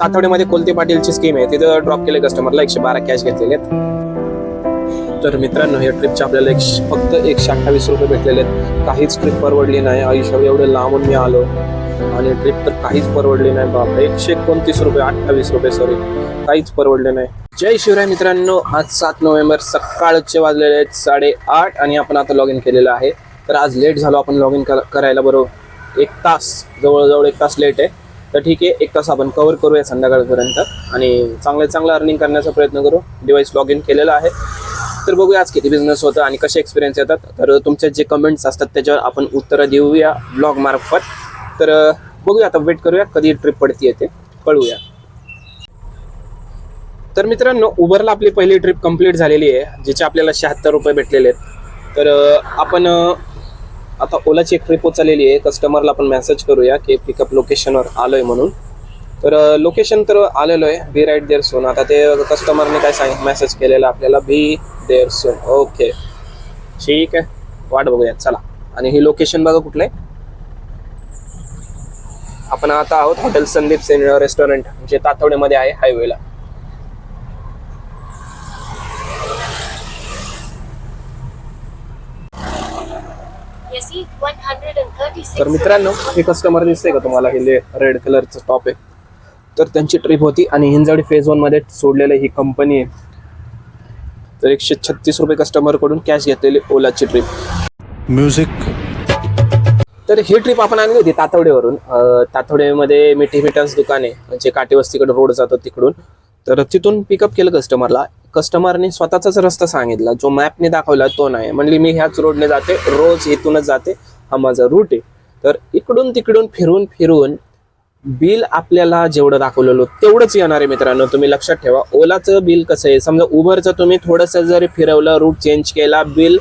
तातवड्यामध्ये कोलते पाटीलची स्कीम आहे? तिथं ड्रॉप केले कस्टमरला एकशे बारा कॅश घेतलेले आहेत. तर मित्रांनो या ट्रिपचे आपल्याला एक फक्त एकशे अठ्ठावीस रुपये भेटलेले आहेत. काहीच ट्रिप परवडली नाही. आयुष्यात एवढे लांबून मी आलो. आणि ट्रिप तर काहीच परवडली नाही. बाप एकशे एकोणतीस रुपये अठ्ठावीस रुपये सॉरी काहीच परवडले नाही. जय शिवराय मित्रांनो आज सात नोव्हेंबर सकाळचे वाजलेले आहेत साडेआठ आणि आपण आता लॉग इन केलेलं आहे. तर आज लेट झालो आपण लॉग इन करायला बरोबर एक तास जवळजवळ एक तास लेट आहे. तर ठीक आहे एक तास आपण कवर करूया संध्याकाळपर्यंत आणि चांगलं चांगलं अर्निंग करण्याचा प्रयत्न करू. डिवाईस लॉग इन केलेला आहे. तर बघूया आज किती बिझनेस होतं आणि कसे एक्सपिरियन्स येतात. तर तुमचे जे कमेंट्स असतात त्याच्यावर आपण उत्तरं देऊया ब्लॉग मार्फत. तर बघूया आता वेट करूया कधी ट्रिप पडती येते कळूया. तर मित्रांनो उबरला आपली पहिली ट्रिप कंप्लीट झालेली आहे जिचे आपल्याला शहात्तर रुपये भेटलेले आहेत. तर आपण आता ओलाची एक ट्रिप उचललेली आहे. कस्टमरला आपण मेसेज करूया की पिकअप लोकेशनवर आलोय म्हणून. तर लोकेशन तर आलेलो आहे. बी राईट देअर सोन आता ते कस्टमरने काय सांग मेसेज केलेला आपल्याला. बी देअर सोन ओके ठीक आहे. वाट बघूया चला. आणि हे लोकेशन बघा कुठलं आहे. आपण आता आहोत हॉटेल संदीप सेन रेस्टॉरंट जे तातवडेमध्ये आहे हायवेला तर मित्रांनो हे कस्टमर दिसतंय का तुम्हाला? हे रेड कलरचं टॉप आहे. तर त्यांची ट्रिप होती आणि हिंजवडी फेज वनमध्ये सोडलेलं ही कंपनी आहे. तर एकशे छत्तीस रुपये कस्टमरकडून कॅश घेतलेली ओलाची ट्रिप music. तर ही ट्रिप आपण आणली होती तातवडेवरून तातवडेमध्ये मिठी मिटन्स दुकान आहे. जे काटेवस्तीकडे रोड जातो तिकडून. तर तिथून पिकअप केलं कस्टमरला कस्टमरने स्वतःचाच रस्ता सांगितला. जो मॅपने दाखवला तो नाही. म्हणली मी ह्याच रोडने जाते. रोज इथूनच जाते. हा माझा रूट आहे. तर इकडून तिकडून फिरून फिरून बिल आपल्याला जेवढं दाखवलेलं तेवढंच येणार आहे मित्रांनो. तुम्ही लक्षात ठेवा ओलाचं बिल कसं आहे? समजा उबरचं तुम्ही थोडंसं जरी फिरवलं रूट चेंज केला बिल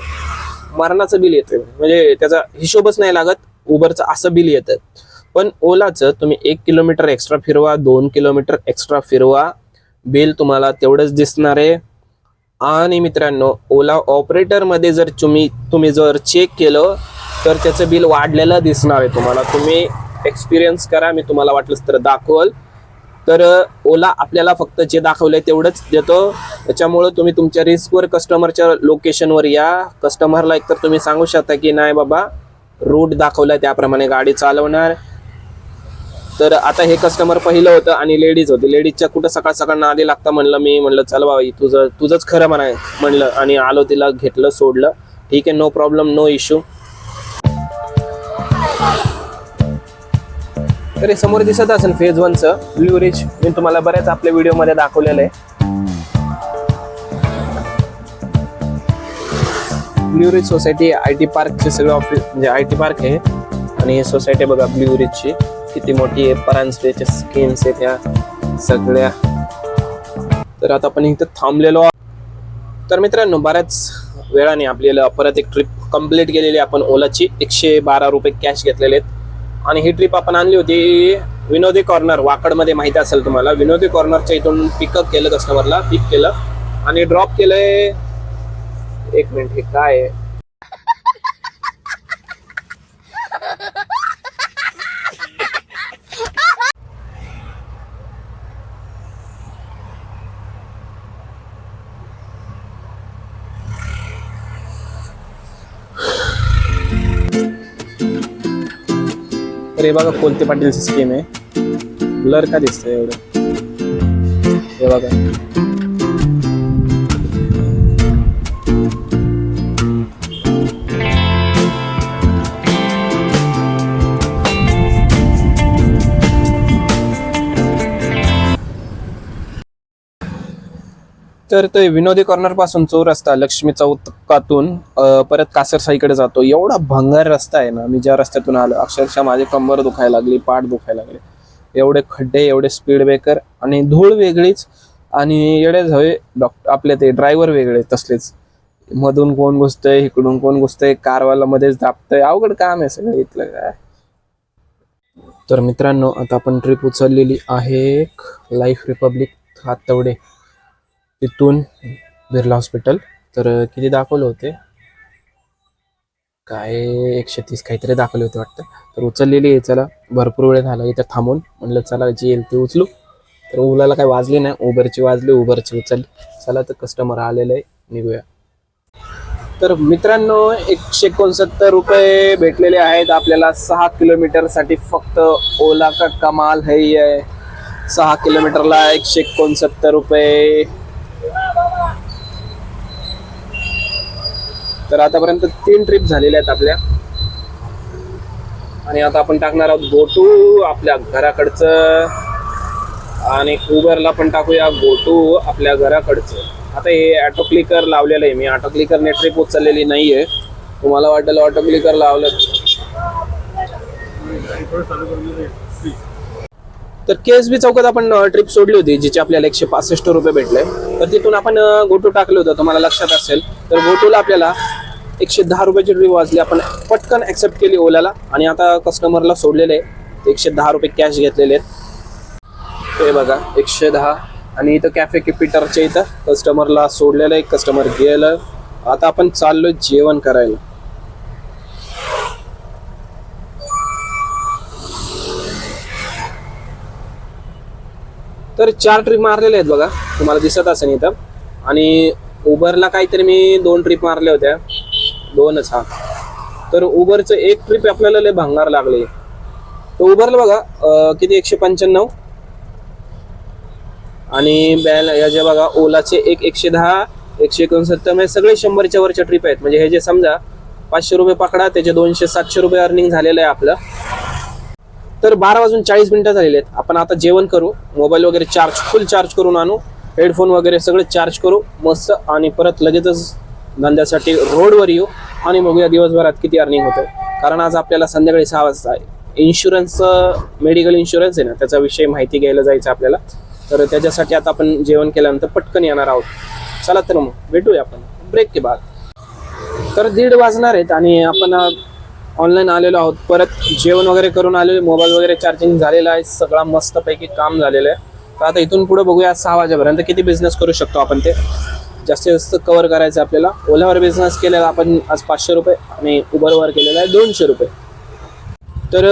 मरणाचं बिल येतं म्हणजे त्याचा हिशोबच नाही लागत उबरचं असं बिल येतं. पण ओलाचं तुम्ही एक किलोमीटर एक्स्ट्रा फिरवा दोन किलोमीटर एक्स्ट्रा फिरवा बिल तुम्हाला तेवढंच दिसणार आहे. आणि मित्रांनो ओला ऑपरेटरमध्ये जर तुम्ही तुम्ही जर चेक केलं तर त्याचं बिल वाढलेलं दिसणार आहे तुम्हाला. तुम्ही एक्सपिरियन्स करा मी तुम्हाला वाटलंच तर दाखवल. तर ओला आपल्याला फक्त जे दाखवलंय तेवढंच देतो. त्याच्यामुळं तुम्ही तुमच्या रिस्कवर कस्टमरच्या लोकेशनवर या. कस्टमरला एकतर तुम्ही सांगू शकता की नाही बाबा रूट दाखवलाय त्याप्रमाणे गाडी चालवणार. तर आता हे कस्टमर पहिलं होतं आणि लेडीज होती. लेडीजच्या कुठं सकाळ सकाळ नादी लागता म्हणलं मी म्हणलं चल बाबा तुझं तुझंच खरं म्हणाय म्हणलं आणि आलो तिला घेतलं सोडलं. ठीक आहे नो प्रॉब्लेम नो इश्यू तर हे समोर दिसत असेल फेज वनचं ब्ल्यू रिच मी तुम्हाला बऱ्याच आपल्या व्हिडिओमध्ये दाखवलेलं आहे. Blue ridge society I T पार्कचे सगळे ऑफिस म्हणजे आय टी पार्क आहे. आणि ही सोसायटी बघा ब्ल्यू रिचची किती मोठी आहे परांजपेच्या स्कीम्स आहेत ह्या सगळ्या. तर आता आपण इथं थांबलेलो आहोत. तर मित्रांनो बऱ्याच वेळाने आपल्याला परत एक ट्रिप कंप्लीट केलेली आहे आपण ओलाची. एकशे बारा रुपये कॅश घेतलेले आहेत. आणि ही ट्रिप आपण आणली होती विनोदी कॉर्नर वाकडमध्ये माहिती असेल तुम्हाला. विनोदी कॉर्नरच्या इथून पिकअप केलं कस्टमरला पिक केलं. आणि ड्रॉप केलंय एक मिनिट हे काय आहे? तर हे बघा कोलते पाटीलची स्कीम आहे. ब्लर का दिसतंय एवढं? हे बघा. तर ते विनोदी कॉर्नरपासून चोर रस्ता लक्ष्मी चौकातून परत कासर साईकडे जातो. एवढा भंगार रस्ता आहे ना मी ज्या रस्त्यातून आलो अक्षरशः माझी कंबर दुखायला लागली पाठ दुखायला लागले. एवढे खड्डे एवढे स्पीड ब्रेकर आणि धूळ वेगळीच आणि येडे हवे डॉक्टर आपले ते ड्रायव्हर वेगळे तसलेच. मधून कोण घुसतंय इकडून कोण घुसतंय कारवाला मध्येच दाबतंय अवघड काम आहे सगळं इथलं काय. तर मित्रांनो आता आपण ट्रिप उचललेली आहे लाईफ रिपब्लिक हातवडे. तिथून बिर्ला हॉस्पिटल. तर किती दाखवले होते? काय एकशे तीस काहीतरी दाखवले होते वाटतं. तर उचललेली आहे चला भरपूर वेळ झाला इथं थांबून. म्हणलं चला जी येईल ती उचलू. तर ओलाला काही वाजली नाही उबरची वाजली उबरची उचलली. चला तर कस्टमर आलेलं आहे निघूया. तर मित्रांनो एकशे एकोणसत्तर रुपये भेटलेले आहेत आपल्याला. सहा किलोमीटरसाठी फक्त ओला का कमाल है सहा किलोमीटरला एकशे एकोणसत्तर रुपये. तर आतापर्यंत तीन ट्रिप झालेल्या आहेत आपल्या. आणि आता आपण टाकणार आहोत गोटू आपल्या घराकडचं. आणि उबरला पण टाकूया गोटू आपल्या घराकडचं. आता हे ऑटो क्लिकर लावलेलं आहे मी. ऑटो क्लिकरने ट्रिप उचललेली नाहीये. तुम्हाला वाटेल ऑटो क्लिकर लावलं. तर के एस बी चौकात आपण ट्रिप सोडली होती जिचे आपल्याला एकशे पासष्ट रुपये भेटले. तर तिथून आपण गोटू टाकलं होतं. तुम्हाला लक्षात असेल. तर गोटूला आपल्याला एकशे दहा रुपयाची ट्रिप वाजली. आपण पटकन ऍक्सेप्ट केली ओल्याला आणि आता कस्टमरला सोडलेले आहे एकशे दहा रुपये कॅश घेतलेले आहेत. हे बघा एकशे दहा. आणि इथं कॅफे किपिटरच्या इथं कस्टमरला सोडलेलं आहे. कस्टमर गेलं. आता आपण चाललोय जेवण करायला. तर चार ट्रिप मारलेले आहेत बघा. तुम्हाला दिसत असेल इथं. आणि उबरला काहीतरी मी दोन ट्रिप मारल्या होत्या. दोनच हा. तर उबरचं एक ट्रिप आपल्याला लय भांगार लागले. तर उबरला बघा किती? एकशे पंच्याण्णव. आणि बॅल याचे बघा ओलाचे एक एकशे दहा एकशे एकोणसत्तर. म्हणजे सगळे शंभरच्या वरच्या ट्रिप आहेत. म्हणजे हे जे समजा पाचशे रुपये पकडा त्याचे दोनशे सातशे रुपये अर्निंग झालेलं आहे आपलं. तर बारा वाजून चाळीस मिनिटं झालेले आहेत. आपण आता जेवण करू. मोबाईल वगैरे चार्ज फुल चार्ज करून आणू. हेडफोन वगैरे सगळे चार्ज करू. मस्त. आणि परत लगेचच धंद्यासाठी रोडवर येऊ. आणि बघूया दिवसभरात किती अर्निंग होतं. कारण आज आपल्याला संध्याकाळी सहा वाजता इन्शुरन्स मेडिकल इन्शुरन्स आहे ना त्याचा विषय माहिती घ्यायला जायचं आपल्याला. तर त्याच्यासाठी आता आपण जेवण केल्यानंतर पटकन येणार आहोत. चला तर मग भेटूया आपण. ब्रेक के बाद. तर दीड वाजणार आहेत आणि आपण ऑनलाईन आलेलो आहोत. परत जेवण वगैरे करून आलेलो मोबाईल वगैरे चार्जिंग झालेला आहे. सगळा मस्तपैकी काम झालेलं आहे. तर आता इथून पुढे बघूया सहा वाजेपर्यंत किती बिझनेस करू शकतो आपण ते. जास्तीत जास्त कवर करायचं आपल्याला. ओल्यावर बिझनेस केलेला आपण आज पाचशे रुपये आणि उबरवर केलेला आहे दोनशे रुपये. तर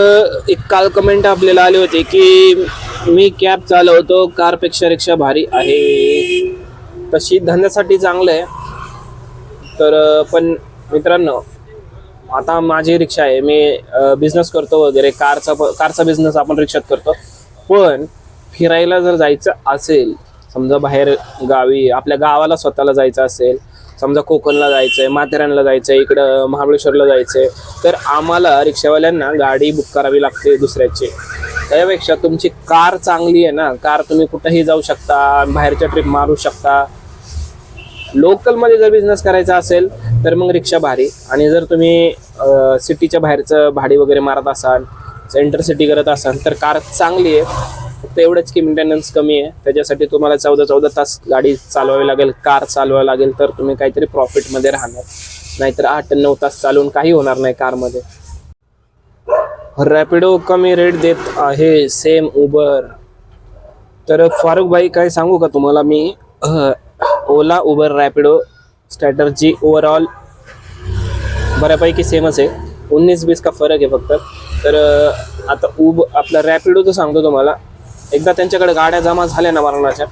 एक काल कमेंट आपल्याला आली होती की मी कॅब चालवतो कारपेक्षा रिक्षा भारी आहे. तशी धंद्यासाठी चांगलं आहे. तर पण मित्रांनो आता माझी रिक्षा आहे. मी बिझनेस करतो वगैरे. कारचा कारचा बिझनेस आपण रिक्षात करतो. पण फिरायला जर जायचं असेल समजा बाहेर गावी आपल्या गावाला स्वतःला जायचं असेल समजा कोकणला जायचंय माथेरानला जायचंय इकडं महाबळेश्वरला जायचंय तर आम्हाला रिक्षावाल्यांना गाडी बुक करावी लागते दुसऱ्याची. त्यापेक्षा तुमची कार चांगली आहे ना कार तुम्ही कुठंही जाऊ शकता बाहेरच्या ट्रिप मारू शकता. लोकलमध्ये जर बिझनेस करायचा असेल तर मग रिक्षा भारी. आणि जर तुम्ही सिटीच्या बाहेरचं भाडी वगैरे मारत असाल इंटरसिटी सिटी करत असाल तर कार चांगली आहे. फक्त एवढंच की मेंटेनन्स कमी आहे. त्याच्यासाठी तुम्हाला चौदा चौदा तास गाडी चालवावी लागेल कार चालवावी लागेल तर तुम्ही काहीतरी प्रॉफिटमध्ये राहणार. नाहीतर आठ नऊ तास चालवून काही होणार नाही कारमध्ये. रॅपिडो कमी रेट देत आहे सेम उबर तर फारुख भाई काय सांगू का तुम्हाला मी? Ola Uber Rapido strategy overall बऱ्यापैकी सेमच आहे. उन्नीस बीस का फरक आहे फक्त. तर आता उब आपला रॅपिडोचं सांगतो तुम्हाला. एकदा त्यांच्याकडे गाड्या जमा झाल्या ना मरणाच्या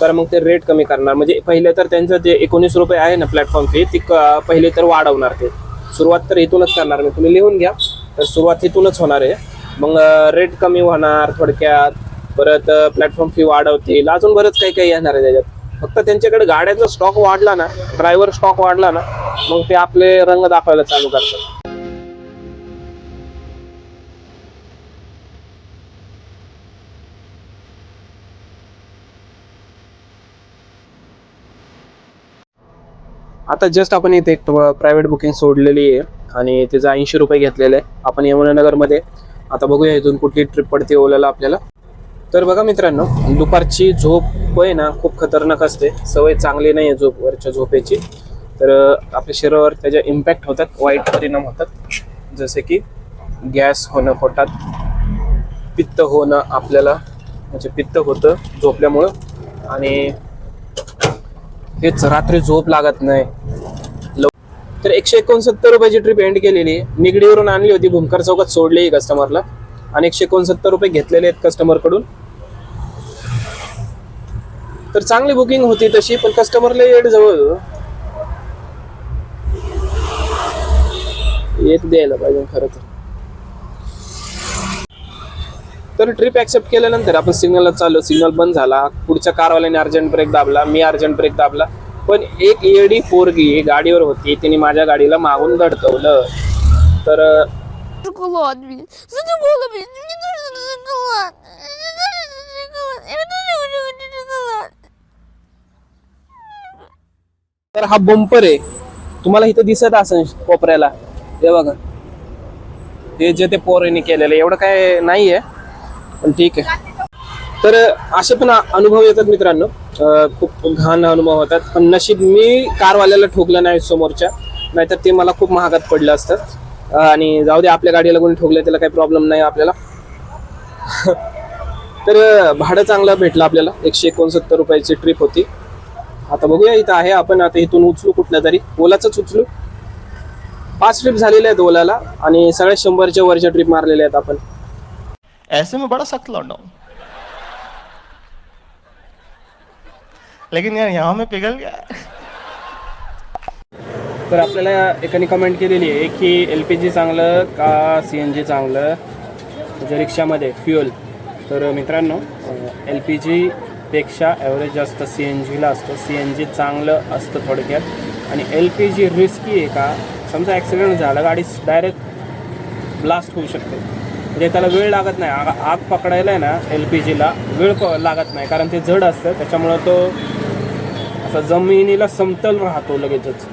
तर मग ते रेट कमी करणार. म्हणजे पहिले तर त्यांचं जे एकोणीस रुपये आहे ना प्लॅटफॉर्म फी ती क- पहिले तर वाढवणार ते. सुरुवात तर इथूनच करणार मी. तुम्ही लिहून घ्या. तर सुरुवात इथूनच होणार आहे. मग रेट कमी होणार थोडक्यात. परत प्लॅटफॉर्म फी वाढवतील. अजून बरंच काही काही येणार आहे त्याच्यात. फक्त त्यांच्याकडे गाड्यांचा स्टॉक वाढला ना ड्रायव्हर स्टॉक वाढला ना मग ते आपले रंग दाखवायला चालू करतात. आता जस्ट आपण इथे एक प्रायव्हेट बुकिंग सोडलेली आहे आणि त्याचं ऐंशी रुपये घेतलेलं आहे. आपण यमुनानगरमध्ये आता बघूया इथून कुठली ट्रिप पडते ओल्याला आपल्याला. तर बघा मित्रांनो दुपारची झोप आहे ना खूप खतरनाक असते. सवय चांगली नाही आहे झोपवरच्या झोपेची. तर आपल्या शरीरावर त्याचे इम्पॅक्ट होतात वाईट परिणाम होतात. जसे की गॅस होणं पोटात पित्त होणं आपल्याला म्हणजे पित्त होतं झोपल्यामुळं. आणि हेच रात्री झोप लागत नाही. तर एकशे एकोणसत्तर रुपयाची ट्रिप एंड केलेली. निगडीवरून आणली होती भूमकर चौकात सोडली कस्टमरला आणि एकशे एकोणसत्तर रुपये घेतलेले आहेत कस्टमरकडून तर चांगली बुकिंग होती तशी पण कस्टमरला येड जवळ. येत द्यायला पाहिजे खरं तर. तर ट्रिप ॲक्सेप्ट केल्यानंतर आपण सिग्नलला चाललो. सिग्नल बंद झाला. पुढच्या कारवाल्याने अर्जंट ब्रेक दाबला. मी अर्जंट ब्रेक दाबला. पण एक एडी पोरगी गाडीवर होती. तिने माझ्या गाडीला मागून धडकवलं. तर तर हा बंपर आहे. तुम्हाला इथं दिसत असेल कोपऱ्याला. हे बघा. हे जे ते पोरेने केलेलं एवढं काय नाही आहे पण ठीक आहे. तर असे पण अनुभव येतात मित्रांनो. खूप घाण अनुभव होतात. पण नशीब मी कारवाल्याला ठोकलं नाही समोरच्या. नाहीतर ते मला खूप महागात पडलं असतं. आणि जाऊ दे आपल्या गाडीला कोणी ठोकलं त्याला काही प्रॉब्लेम नाही आपल्याला. तर भाडं चांगलं भेटलं आपल्याला. एकशे एकोणसत्तर रुपयाची ट्रिप होती. आता बघूया इथं आहे आपण. आता इथून उचलू कुठल्या तरी. ओलाचंच उचलू. पाच ट्रिप झालेल्या आहेत ओलाला. आणि सगळ्या शंभरच्या वरच्या ट्रिप मारलेल्या आहेत आपण. ऐसे में बड़ा सख्त लौंडा हूं। लेकिन यार यहाँ में पिघल गया। तर आपल्याला एकाने कमेंट केलेली आहे की एल पी जी चांगलं का सी एन जी चांगलं? म्हणजे रिक्षामध्ये फ्युअल तर मित्रांनो एल पी जीपेक्षा ॲव्हरेज जास्त सी एन जीला असतं. सी एन जी चांगलं असतं थोडक्यात. आणि एल पी जी रिस्की आहे का? समजा ॲक्सिडेंट झाला गाडी डायरेक्ट ब्लास्ट होऊ शकते. म्हणजे त्याला वेळ लागत नाही. आग आग पकडायला आहे ना एल पी जीला वेळ प लागत नाही. कारण ते जड असतं. त्याच्यामुळं तो असा जमिनीला समतल राहतो लगेचच.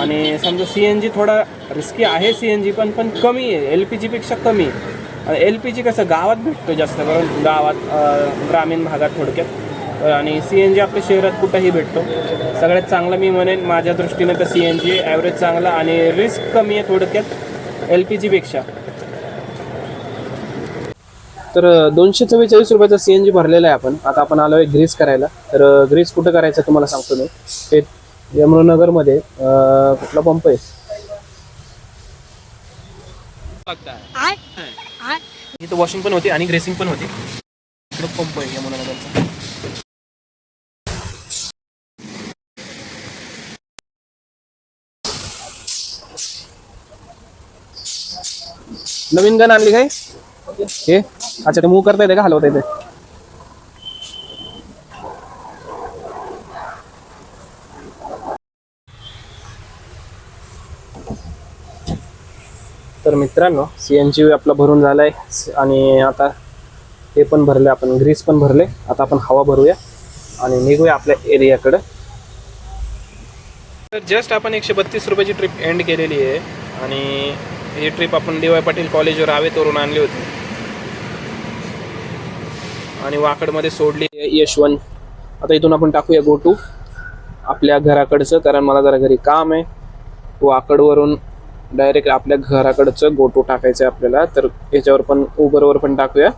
आणि समजा सी एन जी थोडा रिस्की आहे सी एन जी पण पण कमी आहे. एल पी जीपेक्षा कमी. आहे एल पी जी कसं गावात भेटतो जास्त करून. गावात ग्रामीण भागात थोडक्यात. आणि सी एन जी आपल्या शहरात कुठंही भेटतो. सगळ्यात चांगलं मी म्हणेन माझ्या दृष्टीने तर सी एन जी ॲव्हरेज चांगला आणि रिस्क कमी आहे थोडक्यात एल पी जीपेक्षा तर दोनशे चव्वेचाळीस रुपयाचा सी एन जी भरलेला आहे आपण. आता आपण आलो आहे ग्रीस करायला. तर ग्रीस कुठं करायचं तुम्हाला सांगतो मी. ते यमुनानगरमध्ये अं, कुठला पंप आहे? I I. इथं वॉशिंग पण होती आणि ग्रेसिंग पण होती. इकडं पंप आहे यमुनानगरचा. नवीन गन आणली काय? हे अच्छा ते मूव करता येते का? हलवता येते तर मित्रांनो सी एन जी आपला भरून झालाय आणि आता हे पण भरले आपण ग्रीस पण भरले. आता आपण हवा भरूया आणि निघूया आपल्या एरियाकडं. तर जस्ट आपण एकशे बत्तीस रुपयाची ट्रिप एंड केलेली आहे आणि ही ट्रिप आपण डी वाय पाटील कॉलेजवर आवेतवरून आणली होती. आणि वाकडमध्ये सोडली आहे यशवंत. आता इथून आपण टाकूया गो टू आपल्या घराकडचं कारण मला जरा घरी काम आहे. वाकडवरून डायरेक्ट आपल्या घराकडचं गोटू टाकायचं आहे आपल्याला. तर याच्यावर पण उबरवर पण टाकूया.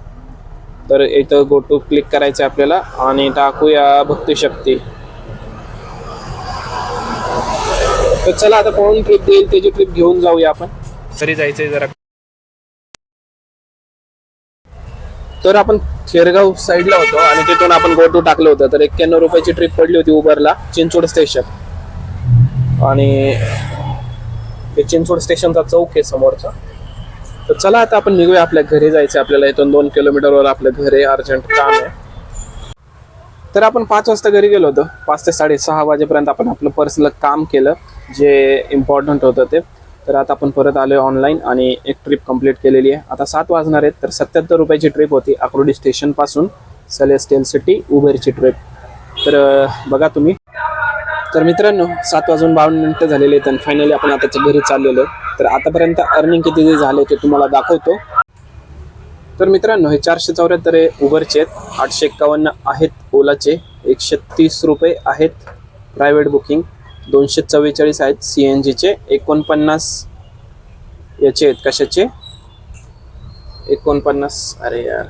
तर इथं गोटू क्लिक करायचं आहे आपल्याला आणि टाकूया भक्ती शक्ती. तर चला आता कोण ट्रिप देईल त्याची ट्रिप घेऊन जाऊया आपण. तरी जायचंय जरा. तर आपण खेरगाव साईडला होतो आणि तिथून आपण गोटू टाकलं होतं. तर एक्क्याण्णव रुपयाची ट्रिप पडली होती उबरला चिंचोड स्टेशन आणि ते चिंचोड स्टेशनचा चौक आहे समोरचा. तर चला आता आपण निघूया आपल्या घरी जायचं आपल्याला इथून दोन किलोमीटरवर आपलं घर आहे अर्जंट काम आहे. तर आपण पाच वाजता घरी गेलो होतो. पाच ते साडेसहा वाजेपर्यंत आपण आपलं पर्सनल काम केलं जे इम्पॉर्टंट होतं ते. तर आता आपण परत आलो ऑनलाईन आणि एक ट्रिप कंप्लीट केलेली आहे. आता सात वाजणार आहेत तर सत्याहत्तर रुपयाची ट्रिप होती अक्रोडी स्टेशनपासून सलेस्टेल सिटी उबेरची ट्रिप तर बघा तुम्ही. तर मित्रांनो सात वाजून बावन्न मिनटं झालेले आहेत आणि फायनली आपण आताच्या घरी चाललेलो तर आतापर्यंत अर्निंग किती जे झाले ते तुम्हाला दाखवतो. तर मित्रांनो हे चारशे चौऱ्याहत्तर हे उबरचे आहेत. आठशे एक्कावन्न आहेत ओलाचे. एकशे तीस रुपये आहेत. प्रायव्हेट बुकिंग दोनशे चव्वेचाळीस आहेत सी एन जीचे. एकोणपन्नास याचे आहेत कशाचे? एकोणपन्नास अरे यार.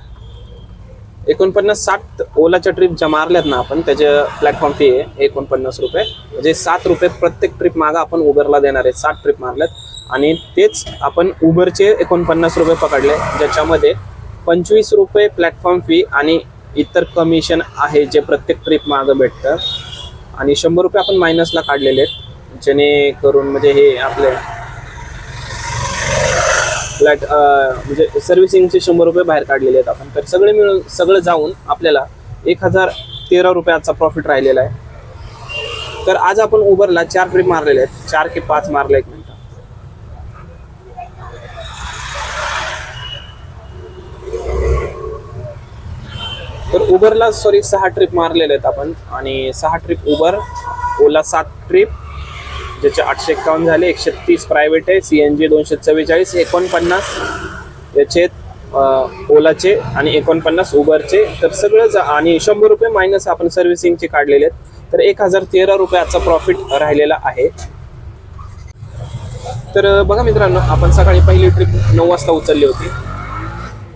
एकोणपन्नास सात ओलाच्या ट्रिप ज्या मारल्यात ना आपण त्याचे प्लॅटफॉर्म फी आहे एकोणपन्नास रुपये. म्हणजे सात रुपये प्रत्येक ट्रिप मागा आपण उबरला देणार आहे सात ट्रिप मारल्यात. आणि तेच आपण उबरचे एकोणपन्नास रुपये पकडले ज्याच्यामध्ये पंचवीस रुपये प्लॅटफॉर्म फी आणि इतर कमिशन आहे जे प्रत्येक ट्रिप मागं भेटतं. आणि शंभर रुपये आपण मायनसला काढलेले आहेत. जेणेकरून म्हणजे हे आपले फ्लॅट म्हणजे सर्व्हिसिंगचे शंभर रुपये बाहेर काढलेले आहेत आपण. तर सगळे मिळून सगळं जाऊन आपल्याला एक हजार तेरा रुपयाचा प्रॉफिट राहिलेला आहे. तर आज आपण उबरला चार ट्रिप मारलेले आहेत. चार की पाच मारले आहेत मिनिट तर उबरला सॉरी सहा ट्रिप मारलेले आहेत आपण. आणि सहा ट्रिप उबर ओला सात ट्रिप ज्याचे आठशे एक्कावन्न झाले एकशे तीस प्रायव्हेट आहे सी एन जी दोनशे चव्वेचाळीस एकोणपन्नास याचे ओलाचे आणि एकोणपन्नास उबरचे. तर सगळं आणि शंभर रुपये मायनस आपण सर्व्हिसिंगचे काढलेले आहेत. तर एक हजार तेरा रुपयाचा प्रॉफिट राहिलेला आहे. तर बघा मित्रांनो आपण सकाळी पहिली ट्रिप नऊ वाजता उचलली होती.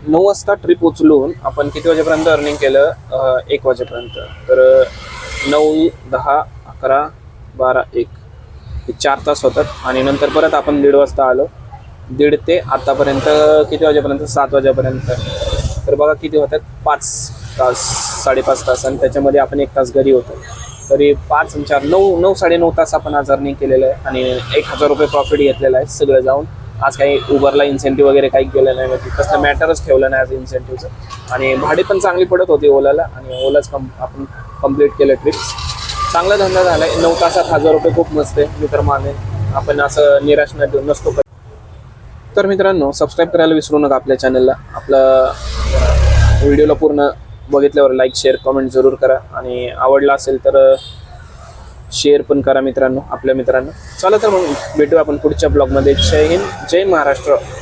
नऊ वाजता ट्रिप उचलून आपण किती वाजेपर्यंत अर्निंग केलं? एक वाजेपर्यंत. तर नऊ दहा अकरा बारा एक. हे चार तास होतात. आणि नंतर परत आपण दीड वाजता आलो. दीड ते आतापर्यंत किती वाजेपर्यंत? सात वाजेपर्यंत. तर बघा किती होतात? पाच तास साडेपाच तास. आणि त्याच्यामध्ये आपण एक तास घरी होतो. तरी पाच चार नऊ नऊ साडेनऊ तास आपण आज अर्निंग केलेलं आहे. आणि एक हजार रुपये प्रॉफिट घेतलेलं आहे सगळं जाऊन. आज काही उबरला इन्सेंटिव्ह वगैरे काही केलं नाही म्हणजे तसं मॅटरच ठेवलं नाही आज इन्सेंटिव्हचं आणि भाडे पण चांगली पडत होती ओलाला आणि ओलाच कम आपण कंप्लीट केलं ट्रिप चांगला धंदा झाला. आहे नऊ तासात हजार रुपये खूप मस्त आहे मी तर माने आपण असं निराश न नसतो तर मित्रांनो सबस्क्राईब करायला विसरू नका आपल्या चॅनलला आपलं व्हिडिओला पूर्ण बघितल्यावर लाईक शेअर कमेंट जरूर करा. आणि आवडला असेल तर शेअर पण करा मित्रांनो आपल्या मित्रांनो. चला तर मग भेटू आपण पुढच्या ब्लॉगमध्ये. जय हिंद जय महाराष्ट्र.